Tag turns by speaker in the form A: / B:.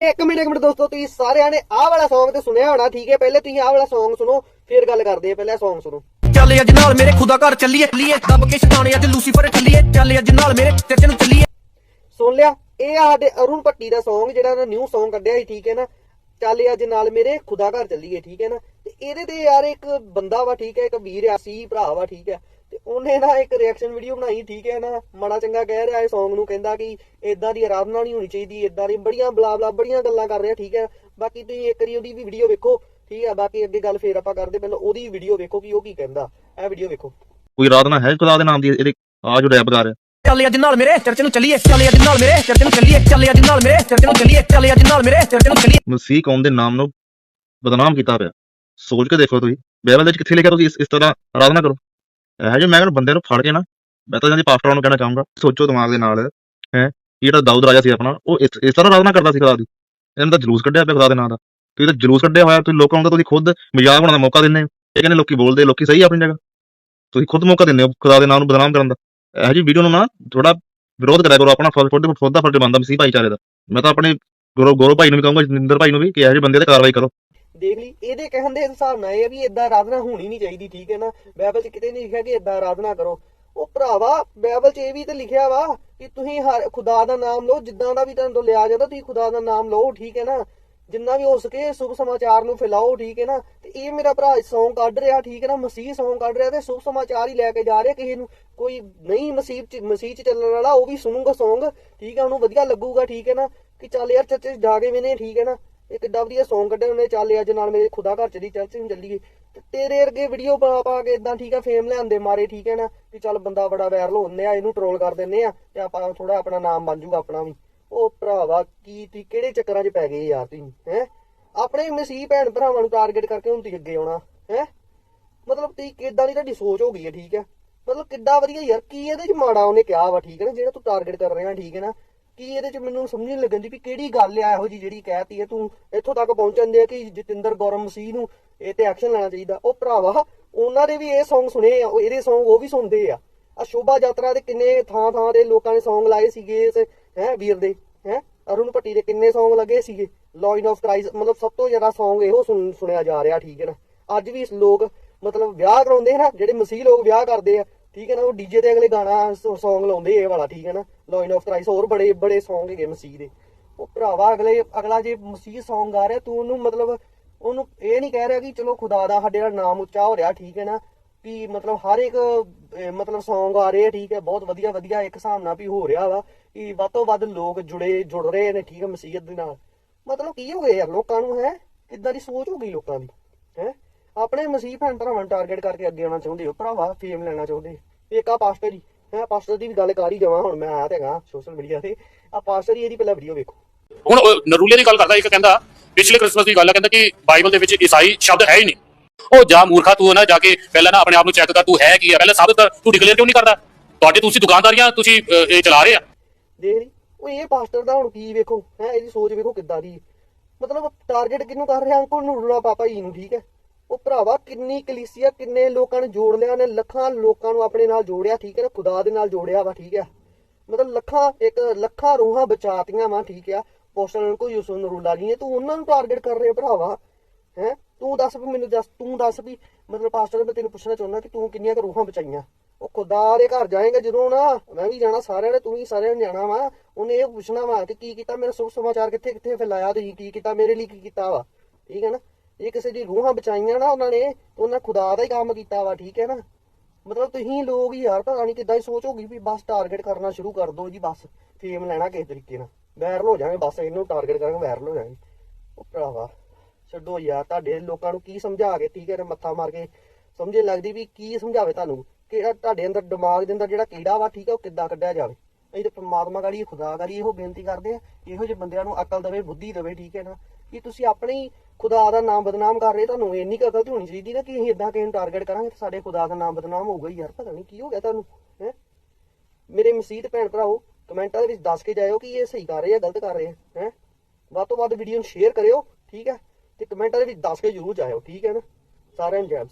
A: ਇੱਕ ਮਿੰਟ ਇੱਕ ਮਿੰਟ ਦੋਸਤੋ ਤੁਸੀਂ ਸਾਰਿਆਂ ਨੇ ਆਹ ਵਾਲਾ Song ਤੇ ਸੁਣਿਆ ਹੋਣਾ ਠੀਕ ਹੈ? ਪਹਿਲੇ ਤੁਸੀਂ ਆਹ ਵਾਲਾ Song ਸੁਣੋ ਫਿਰ ਗੱਲ ਕਰਦੇ ਆ ਪਹਿਲਾਂ Song ਸੁਣੋ।
B: ਚੱਲ ਅੱਜ ਨਾਲ ਮੇਰੇ ਖੁਦਾ ਘਰ ਚੱਲੀਏ ਚੱਲੀਏ ਦੱਬ ਕੇ ਸ਼ਤਾਣੇ ਅੱਜ ਲੂਸੀਫਰ ਚੱਲੀਏ। ਚੱਲ ਅੱਜ ਨਾਲ ਮੇਰੇ ਚਰਚ ਨੂੰ ਚੱਲੀਏ।
A: ਸੁਣ ਲਿਆ ਇਹ ਆ ਸਾਡੇ ਅਰੁਣ ਭੱਟੀ ਦਾ Song ਜਿਹੜਾ ਉਹਨੇ ਨਿਊ Song ਕੱਢਿਆ ਸੀ ਠੀਕ ਹੈ ਨਾ? ਚੱਲ ਅੱਜ ਨਾਲ ਮੇਰੇ ਖੁਦਾ ਘਰ ਚੱਲੀਏ ਠੀਕ ਹੈ ਨਾ? ਤੇ ਇਹਦੇ ਤੇ ਯਾਰ ਇੱਕ ਬੰਦਾ ਵਾ ਠੀਕ ਹੈ ਇੱਕ ਵੀਰ ਆ ਸੀ ਭਰਾ ਵਾ ਠੀਕ ਹੈ। ਉਹਨੇ ਨਾ ਇੱਕ ਰਿਐਕਸ਼ਨ ਵੀਡੀਓ ਬਣਾਈ ਠੀਕ ਹੈ ਨਾ? ਮਾੜਾ ਚੰਗਾ ਕਹਿ ਰਿਹਾ ਇਹ Song ਨੂੰ ਕਹਿੰਦਾ ਕਿ ਇਦਾਂ ਦੀ ਆਰਾਧਨਾ ਨਹੀਂ ਹੋਣੀ ਚਾਹੀਦੀ ਇਦਾਂ ਦੀ ਬੜੀਆਂ ਬਲਾ ਬਲਾ ਬੜੀਆਂ ਗੱਲਾਂ ਕਰ ਰਿਹਾ ਠੀਕ ਹੈ? ਬਾਕੀ ਤੁਸੀਂ ਇੱਕ ਵਾਰੀ ਉਹਦੀ ਵੀ ਵੀਡੀਓ ਵੇਖੋ ਠੀਕ ਹੈ? ਬਾਕੀ ਅੱਗੇ ਗੱਲ ਫੇਰ ਆਪਾਂ ਕਰਦੇ ਪਹਿਲਾਂ ਉਹਦੀ ਵੀਡੀਓ ਵੇਖੋ ਕਿ ਉਹ ਕੀ ਕਹਿੰਦਾ। ਇਹ ਵੀਡੀਓ ਵੇਖੋ।
C: ਕੋਈ ਆਰਾਧਨਾ ਹੈ ਖੁਦਾ ਦੇ ਨਾਮ ਦੀ ਇਹਦੇ ਆ ਜੋ ਰੈਪ ਗਾ ਰਿਹਾ।
B: ਚੱਲ ਅੱਜ ਨਾਲ ਮੇਰੇ ਚਰਚ ਨੂੰ ਚੱਲੀਏ ਚੱਲ ਅੱਜ ਨਾਲ ਮੇਰੇ ਚਰਚ ਨੂੰ ਚੱਲੀਏ ਚੱਲ ਅੱਜ ਨਾਲ ਮੇਰੇ ਚਰਚ ਨੂੰ ਚੱਲੀਏ ਚੱਲ ਅੱਜ ਨਾਲ ਮੇਰੇ ਚਰਚ ਨੂੰ ਚੱਲੀਏ।
C: ਮਸੀਹ ਕੌਮ ਦੇ ਨਾਮ ਨੂੰ ਬਦਨਾਮ ਕੀਤਾ ਪਿਆ। ਸੋਚ ਕੇ ਦੇਖੋ ਤੁਸੀਂ ਬਾਈਬਲ ਦੇ ਵਿੱਚ ਕਿੱਥੇ ਲਿਖਿਆ ਤੁਸੀਂ ਇਸ, ਇਸ ਤਰ੍ਹਾਂ ਆਰਾਧਨਾ ਕਰੋ। ਇਹ ਜੇ ਮੈਂ ਕਹਿੰਦਾ ਬੰਦੇ ਨੂੰ ਫੜ ਕੇ ਨਾ, ਮੈਂ ਤਾਂ ਜਾਂਦੀ ਪਾਸਟਰਾਂ ਨੂੰ ਕਹਿਣਾ ਚਾਹੂੰਗਾ, ਸੋਚੋ ਦਿਮਾਗ ਦੇ ਨਾਲ, ਹੈ ਜਿਹੜਾ ਦਾਊਦ ਰਾਜਾ ਸੀ ਆਪਣਾ, ਉਹ ਇਸ ਇਸ ਤਰ੍ਹਾਂ ਆਰਾਧਨਾ ਕਰਦਾ ਸੀ ਖੁਦਾ ਦੀ। ਇਹਨਾਂ ਦਾ ਜਲੂਸ ਕੱਢਿਆ ਪਿਆ ਖੁਦਾ ਦੇ ਨਾਂ ਦਾ। ਤੁਸੀਂ ਤਾਂ ਜਲੂਸ ਕੱਢਿਆ ਹੋਇਆ, ਤੁਸੀਂ ਲੋਕਾਂ ਨੂੰ ਤਾਂ ਤੁਸੀਂ ਖੁਦ ਮਜ਼ਾਕ ਬਣਾਉਣ ਦਾ ਮੌਕਾ ਦਿੰਦੇ ਹੋ। ਇਹ ਕਹਿੰਦੇ ਲੋਕੀ ਬੋਲਦੇ, ਲੋਕੀ ਸਹੀ ਆ ਆਪਣੀ ਜਗ੍ਹਾ। ਤੁਸੀਂ ਖੁਦ ਮੌਕਾ ਦਿੰਦੇ ਹੋ ਖੁਦਾ ਦੇ ਨਾਮ ਨੂੰ ਬਦਨਾਮ ਕਰਨ ਦਾ। ਇਹੋ ਜਿਹੀ ਵੀਡੀਓ ਨੂੰ ਨਾ ਥੋੜਾ ਵਿਰੋਧ ਕਰਿਆ ਕਰੋ ਆਪਣਾ, ਫਰਜ਼ ਖੁਦ ਖੁਦ ਦਾ ਫਰਜ਼ ਬਣਦਾ ਮਸੀਹ ਭਾਈਚਾਰੇ ਦਾ। ਮੈਂ ਤਾਂ ਆਪਣੇ ਗੁਰੂ ਗੌਰਵ ਭਾਈ ਨੂੰ ਵੀ ਕਹੂੰਗਾ ਜਨਿੰਦਰ ਭਾਈ ਨੂੰ ਵੀ, ਕਿ ਇਹੋ ਜਿਹੇ ਬੰਦੇ ਤੇ ਕਾਰਵਾਈ ਕਰੋ।
A: ਦੇਖ ਲਈ, ਇਹਦੇ ਕਹਿਣ ਦੇ ਹਿਸਾਬ ਨਾਲ ਇਹ ਵੀ ਇਦਾਂ ਆਰਾਧਨਾ ਹੋਣੀ ਨਹੀਂ ਚਾਹੀਦੀ, ਠੀਕ ਹੈ ਨਾ? ਬਾਈਬਲ 'ਚ ਕਿਤੇ ਨਹੀਂ ਲਿਖਿਆ ਕਿ ਇਦਾਂ ਆਰਾਧਨਾ ਕਰੋ। ਉਹ ਭਰਾਵਾ ਬਾਈਬਲ 'ਚ ਇਹ ਵੀ ਤੇ ਲਿਖਿਆ ਵਾ ਕਿ ਤੁਸੀਂ ਹਰ ਖੁਦਾ ਦਾ ਨਾਮ ਲਓ, ਜਿੱਦਾਂ ਦਾ ਵੀ ਤੁਹਾਨੂੰ ਲਿਆ ਜਾਂਦਾ, ਤੁਸੀਂ ਖੁਦਾ ਦਾ ਨਾਮ ਲਓ, ਠੀਕ ਹੈ ਨਾ? ਜਿੰਨਾ ਵੀ ਹੋ ਸਕੇ ਸ਼ੁਭ ਸਮਾਚਾਰ ਨੂੰ ਫੈਲਾਓ, ਠੀਕ ਹੈ ਨਾ? ਤੇ ਇਹ ਮੇਰਾ ਭਰਾ ਸੌਂਗ ਕੱਢ ਰਿਹਾ, ਠੀਕ ਹੈ ਨਾ? ਮਸੀਹ ਸੌਂਗ ਕੱਢ ਰਿਹਾ ਤੇ ਸ਼ੁਭ ਸਮਾਚਾਰ ਹੀ ਲੈ ਕੇ ਜਾ ਰਿਹਾ ਕਿਸੇ ਨੂੰ। ਕੋਈ ਨਹੀਂ, ਮਸੀਹ ਚ ਮਸੀਹ ਚ ਚੱਲਣ ਵਾਲਾ, ਉਹ ਵੀ ਸੁਣੂਗਾ ਸੌਂਗ, ਠੀਕ ਹੈ? ਉਹਨੂੰ ਵਧੀਆ ਲੱਗੂਗਾ, ਠੀਕ ਹੈ ਨਾ? ਕਿ ਚੱਲ ਯਾਰ ਚਰਚ 'ਚ ਜਾ ਕੇ ਮੈਨੇ ਠੀਕ ਹੈ ਨਾ? ਇਹ ਕਿੱਡਾ ਵਧੀਆ Song ਕੱਢਿਆ ਉਹਨੇ ਚੱਲ ਅੱਜ ਨਾਲ ਮੇਰੇ ਖੁਦਾ ਘਰ ਚਲੀ ਚਰਚ ਨੂੰ ਚੱਲੀਏ ਤੇਰੇ ਵਰਗੇ ਵੀਡੀਓ ਪਾ ਪਾ ਕੇ ਇਦਾਂ ਠੀਕ ਆ ਫੇਮ ਲਿਆਂਦੇ ਮਾਰੇ, ਠੀਕ ਹੈ ਨਾ? ਕਿ ਚੱਲ ਬੰਦਾ ਬੜਾ ਵਾਇਰਲ ਹੁੰਦੇ ਆ, ਇਹਨੂੰ ਟਰੋਲ ਕਰ ਦਿੰਨੇ ਆ, ਤੇ ਆਪਾਂ ਥੋੜਾ ਆਪਣਾ ਨਾਮ ਬਣ ਜੂਗਾ ਆਪਣਾ ਵੀ। ਉਹ ਭਰਾਵਾ, ਕੀ ਤੁਸੀਂ ਕਿਹੜੇ ਚੱਕਰਾਂ 'ਚ ਪੈ ਗਏ ਯਾਰ ਤੁਸੀਂ, ਹੈ? ਆਪਣੇ ਮਸੀਹ ਭੈਣ ਭਰਾਵਾਂ ਨੂੰ ਟਾਰਗੇਟ ਕਰਕੇ ਹੁਣ ਤੁਸੀਂ ਅੱਗੇ ਆਉਣਾ, ਹੈ? ਮਤਲਬ ਤੁਸੀਂ ਕਿੱਦਾਂ ਦੀ ਤੁਹਾਡੀ ਸੋਚ ਹੋ ਗਈ ਹੈ, ਠੀਕ ਹੈ ਮਤਲਬ ਕਿੱਡਾ ਵਧੀਆ ਯਾਰ, ਕੀ ਇਹਦੇ 'ਚ ਮਾੜਾ ਉਹਨੇ ਕਿਹਾ ਵਾ, ਠੀਕ ਹੈ ਨਾ? ਜਿਹੜਾ ਤੂੰ ਟਾਰਗੇਟ ਕਰ ਰਿਹਾ, ਠੀਕ ਹੈ ਨਾ? ਕੀ ਇਹਦੇ 'ਚ ਮੈਨੂੰ ਸਮਝ ਨਹੀਂ ਲੱਗਣ ਦੀ ਵੀ ਕਿਹੜੀ ਗੱਲ ਆ ਇਹੋ ਜੀ ਜਿਹੜੀ ਕਹਿਤੀ ਹੈ ਤੂੰ ਇੱਥੋਂ ਤੱਕ ਪਹੁੰਚਣ ਦੇ ਕਿ ਜਤਿੰਦਰ ਗੌਰਵ ਮਸੀਹ ਨੂੰ ਇਹ ਤੇ ਐਕਸ਼ਨ ਲੈਣਾ ਚਾਹੀਦਾ। ਉਹ ਭਰਾਵਾ, ਉਹਨਾਂ ਦੇ ਵੀ ਇਹ Song ਸੁਣੇ ਆ, ਉਹ ਇਹਦੇ Song ਉਹ ਵੀ ਸੁਣਦੇ ਆ। ਆ ਸ਼ੋਭਾ ਯਾਤਰਾ ਦੇ ਕਿੰਨੇ ਥਾਂ ਥਾਂ ਦੇ ਲੋਕਾਂ ਨੇ Song ਲਾਏ ਸੀਗੇ ਇਸ, ਹੈ, ਵੀਰ ਦੇ, ਹੈ, ਅਰੁਣ ਭੱਟੀ ਦੇ ਕਿੰਨੇ Song ਲੱਗੇ ਸੀਗੇ। ਲਾਈਨ ਆਫ ਕ੍ਰਾਈਸਟ ਮਤਲਬ ਸਭ ਤੋਂ ਜ਼ਿਆਦਾ Song ਇਹੋ ਸੁਣ- ਸੁਣਿਆ ਜਾ ਰਿਹਾ, ਠੀਕ ਹੈ ਨਾ? ਅੱਜ ਵੀ ਲੋਕ, ਮਤਲਬ ਵਿਆਹ ਕਰਾਉਂਦੇ ਨਾ, ਜਿਹੜੇ ਮਸੀਹ ਲੋਕ ਵਿਆਹ ਕਰਦੇ ਆ ਠੀਕ ਹੈ ਨਾ, ਉਹ ਡੀਜੇ ਤੇ ਅਗਲੇ ਗਾਣਾ Song ਲਾਉਂਦੇ ਇਹ ਵਾਲਾ, ਠੀਕ ਹੈ ਨਾ? ਲਾਈਨ ਆਫ ਕ੍ਰਾਈਸਟ ਹੋਰ ਬੜੇ ਬੜੇ Song ਹੈਗੇ ਮਸੀਹ ਦੇ। ਉਹ ਭਰਾਵਾ, ਅਗਲੇ, ਅਗਲਾ ਜੇ ਮਸੀਹ Song ਗਾ ਰਿਹਾ, ਤੂੰ ਉਹਨੂੰ ਮਤਲਬ ਉਹਨੂੰ ਇਹ ਨਹੀਂ ਕਹਿ ਰਿਹਾ ਕਿ ਚਲੋ ਖੁਦਾ ਦਾ ਸਾਡੇ ਦਾ ਨਾਮ ਉੱਚਾ ਹੋ ਰਿਹਾ, ਠੀਕ ਹੈ ਨਾ? ਵੀ ਮਤਲਬ ਹਰ ਇੱਕ ਮਤਲਬ Song ਆ ਰਹੇ ਆ, ਠੀਕ ਹੈ, ਬਹੁਤ ਵਧੀਆ ਵਧੀਆ ਇੱਕ ਹਿਸਾਬ ਨਾਲ ਵੀ ਹੋ ਰਿਹਾ ਵਾ ਕਿ ਵੱਧ ਤੋਂ ਵੱਧ ਲੋਕ ਜੁੜੇ, ਜੁੜ ਰਹੇ ਨੇ, ਠੀਕ ਹੈ, ਮਸੀਹਤ ਦੇ ਨਾਲ। ਮਤਲਬ ਕੀ ਹੋ ਗਿਆ ਯਾਰ, ਲੋਕਾਂ ਨੂੰ ਹੈ? ਕਿੱਦਾਂ ਦੀ ਸੋਚ ਹੋ ਗਈ ਲੋਕਾਂ ਦੀ? ਆਪਣੇ ਮਸੀਹ ਭੈਣ ਭਰਾਵਾਂ ਨੂੰ ਟਾਰਗੇਟ ਕਰਕੇ ਅੱਗੇ ਆਉਣਾ ਚਾਹੁੰਦੇ ਹੋ ਭਰਾਵਾ ਫੇਮ ਲੈਣਾ ਚਾਹੁੰਦੇ ਇੱਕ ਆ ਪਾਸਟਰ ਜੀ ਹੈ ਪਾਸਟਰ ਦੀ ਵੀ ਗੱਲ ਕਰ ਹੀ ਜਾਵਾਂ ਹੁਣ ਮੈਂ ਆਇਆ ਤੇ ਹੈਗਾ ਸੋਸ਼ਲ ਮੀਡੀਆ ਤੇ। ਆ ਪਾਸਟਰ ਜੀ ਇਹਦੀ ਪਹਿਲਾਂ ਵੀਡੀਓ ਵੇਖੋ।
D: ਹੁਣ ਨਰੂਲੇ ਦੀ ਗੱਲ ਕਰਦਾ ਇੱਕ ਕਹਿੰਦਾ ਪਿਛਲੇ ਕ੍ਰਿਸਮਸ ਦੀ ਗੱਲ ਹੈ ਕਹਿੰਦਾ ਕਿ ਬਾਈਬਲ ਦੇ ਵਿੱਚ ਈਸਾਈ ਸ਼ਬਦ ਹੈ ਹੀ ਨਹੀਂ। ਉਹ ਜਾ ਮੂਰਖਾ ਤੂੰ ਨਾ ਜਾ ਕੇ ਪਹਿਲਾਂ ਨਾ ਆਪਣੇ ਆਪ ਨੂੰ ਚੈੱਕ ਕਰ ਤੂੰ ਹੈ ਕੀ ਹੈ ਪਹਿਲਾਂ ਸਾਬਤ ਤੂੰ ਡਿਕਲੇਅਰ ਕਿਉਂ ਨਹੀਂ ਕਰਦਾ? ਤੁਹਾਡੇ ਤੁਸੀਂ ਦੁਕਾਨਦਾਰੀਆਂ ਤੁਸੀਂ ਇਹ ਚਲਾ ਰਹੇ ਆ।
A: ਦੇਖ ਲਈ ਉਹ ਇਹ ਪਾਸਟਰ ਦਾ ਹੁਣ ਕੀ ਵੇਖੋ ਹੈ ਇਹਦੀ ਸੋਚ ਵੇਖੋ ਕਿੱਦਾਂ ਦੀ। ਮਤਲਬ ਟਾਰਗੇਟ ਕਿਹਨੂੰ ਕਰ ਰਿਹਾ? ਅੰਕਲ ਨੂੰ ਰੂਲਾ ਪਾਪਾ ਜੀ ਨੂੰ ਠੀਕ ਹੈ? ਉਹ ਭਰਾਵਾ ਕਿੰਨੀ ਕਲੀਸੀਆ, ਕਿੰਨੇ ਲੋਕਾਂ ਨੂੰ ਜੋੜ ਲਿਆ ਨੇ ਲੱਖਾਂ ਲੋਕਾਂ ਨੂੰ ਆਪਣੇ ਨਾਲ ਜੋੜਿਆ, ਠੀਕ ਹੈ ਨਾ? ਖੁਦਾ ਦੇ ਨਾਲ ਜੋੜਿਆ ਵਾ, ਠੀਕ ਹੈ? ਮਤਲਬ ਲੱਖਾਂ, ਇੱਕ ਲੱਖਾਂ ਰੂਹਾਂ ਬਚਾਤੀਆਂ ਵਾ, ਠੀਕ ਆ ਪੋਸਟਰ ਕੋ ਯੂਸਫ ਨਰੂਲਾ ਜੀ ਨੇ ਤੂੰ ਉਹਨਾਂ ਨੂੰ ਟਾਰਗੇਟ ਕਰ ਰਿਹਾ ਭਰਾਵਾ, ਹੈ? ਤੂੰ ਦੱਸ ਵੀ ਮੈਨੂੰ ਦੱਸ, ਤੂੰ ਦੱਸ ਵੀ, ਮਤਲਬ ਪਾਸਟਰ ਮੈਂ ਤੈਨੂੰ ਪੁੱਛਣਾ ਚਾਹੁੰਦਾ ਕਿ ਤੂੰ ਕਿੰਨੀਆਂ ਕੁ ਰੂਹਾਂ ਬਚਾਈਆਂ? ਉਹ ਖੁਦਾ ਦੇ ਘਰ ਜਾਏਗਾ ਜਦੋਂ ਨਾ, ਮੈਂ ਵੀ ਜਾਣਾ ਸਾਰਿਆਂ ਨੇ, ਤੂੰ ਵੀ ਸਾਰਿਆਂ ਨੇ ਜਾਣਾ ਵਾ, ਉਹਨੇ ਇਹ ਪੁੱਛਣਾ ਵਾ ਕਿ ਕੀ ਕੀਤਾ, ਮੇਰਾ ਸੁਭ ਸਮਾਚਾਰ ਕਿੱਥੇ ਕਿੱਥੇ ਫੈਲਾਇਆ, ਤੁਸੀਂ ਕੀ ਕੀਤਾ, ਮੇਰੇ ਲਈ ਕੀ ਕੀਤਾ ਵਾ? ਠੀਕ ਹੈ ਨਾ? ਇਹ ਕਿਸੇ ਦੀ ਰੂਹਾਂ ਬਚਾਈਆਂ ਨਾ ਉਹਨਾਂ ਨੇ ਉਹਨਾਂ ਖੁਦਾ ਦਾ ਹੀ ਕੰਮ ਕੀਤਾ ਵਾ, ਠੀਕ ਹੈ ਨਾ? ਮਤਲਬ ਤੁਸੀਂ ਲੋਕ ਯਾਰ, ਪਤਾ ਨਹੀਂ ਕਿੱਦਾਂ ਦੀ ਸੋਚ ਹੋ ਗਈ ਵੀ ਬਸ ਟਾਰਗੇਟ ਕਰਨਾ ਸ਼ੁਰੂ ਕਰ ਦਿਓ ਜੀ, ਬਸ ਫੇਮ ਲੈਣਾ ਕਿਸੇ ਤਰੀਕੇ ਨਾਲ। ਵਾਇਰਲ ਹੋ ਜਾਵੇ ਬਸ ਇਹਨੂੰ ਟਾਰਗੇਟ ਕਰਾਂਗੇ ਵਾਇਰਲ ਹੋ ਜਾਵੇ ਉਹ ਭਰਾਵਾ, ਛੱਡੋ ਯਾਰ, ਤੁਹਾਡੇ ਲੋਕਾਂ ਨੂੰ ਕੀ ਸਮਝਾ ਕੇ ਠੀਕ ਹੈ ਨਾ ਮੱਥਾ ਮਾਰ ਕੇ ਸਮਝੇ ਲੱਗਦੀ ਵੀ ਕੀ ਸਮਝਾਵੇ ਤੁਹਾਨੂੰ? ਕਿਹੜਾ ਤੁਹਾਡੇ ਅੰਦਰ ਦਿਮਾਗ ਦੇ ਅੰਦਰ ਜਿਹੜਾ ਕੀੜਾ ਵਾ, ਠੀਕ ਹੈ, ਉਹ ਕਿੱਦਾਂ ਕੱਢਿਆ ਜਾਵੇ? ਅਸੀਂ ਤੇ ਪ੍ਰਮਾਤਮਾ ਗਾੜੀ, ਖੁਦਾ ਗਾੜੀ ਇਹੋ ਬੇਨਤੀ ਕਰਦੇ ਆ ਇਹੋ ਜਿਹੇ ਬੰਦਿਆਂ ਨੂੰ ਅਕਲ ਦੇਵੇ, ਬੁੱਧੀ ਦੇਵੇ, ਠੀਕ ਹੈ ਨਾ? ਕਿ ਤੁਸੀਂ ਆਪਣੇ ਹੀ ਖੁਦਾ ਦਾ ਨਾਮ ਬਦਨਾਮ ਕਰ ਰਹੇ, ਤੁਹਾਨੂੰ ਇੰਨੀ ਕੁ ਅਕਲ ਤੇ ਹੋਣੀ ਚਾਹੀਦੀ ਨਾ ਕਿ ਅਸੀਂ ਇਦਾਂ ਕਿਸੇ ਨੂੰ ਟਾਰਗੇਟ ਕਰਾਂਗੇ ਤੇ ਸਾਡੇ ਖੁਦਾ ਦਾ ਨਾਮ ਬਦਨਾਮ ਹੋਊਗਾ ਹੀ ਯਾਰ, ਪਤਾ ਨਹੀਂ ਕੀ ਹੋ ਗਿਆ ਤੁਹਾਨੂੰ, ਹੈ? ਮੇਰੇ ਮਸੀਤ ਭੈਣ ਭਰਾਓ, ਕਮੈਂਟਾਂ ਦੇ ਵਿੱਚ ਦੱਸ ਕੇ ਜਾਇਓ ਕਿ ਇਹ ਸਹੀ ਕਰ ਰਹੇ ਆ, ਗਲਤ ਕਰ ਰਹੇ ਆ, ਹੈ? ਵੱਧ ਤੋਂ ਵੱਧ ਵੀਡੀਓ ਨੂੰ ਸ਼ੇਅਰ ਕਰਿਓ, ਠੀਕ ਹੈ? ਤੇ ਕਮੈਂਟਾਂ ਦੇ ਵਿੱਚ ਦੱਸ ਕੇ ਜ਼ਰੂਰ ਜਾਇਓ, ਠੀਕ ਹੈ ਨਾ? ਸਾਰਿਆਂ ਨੂੰ ਜੈ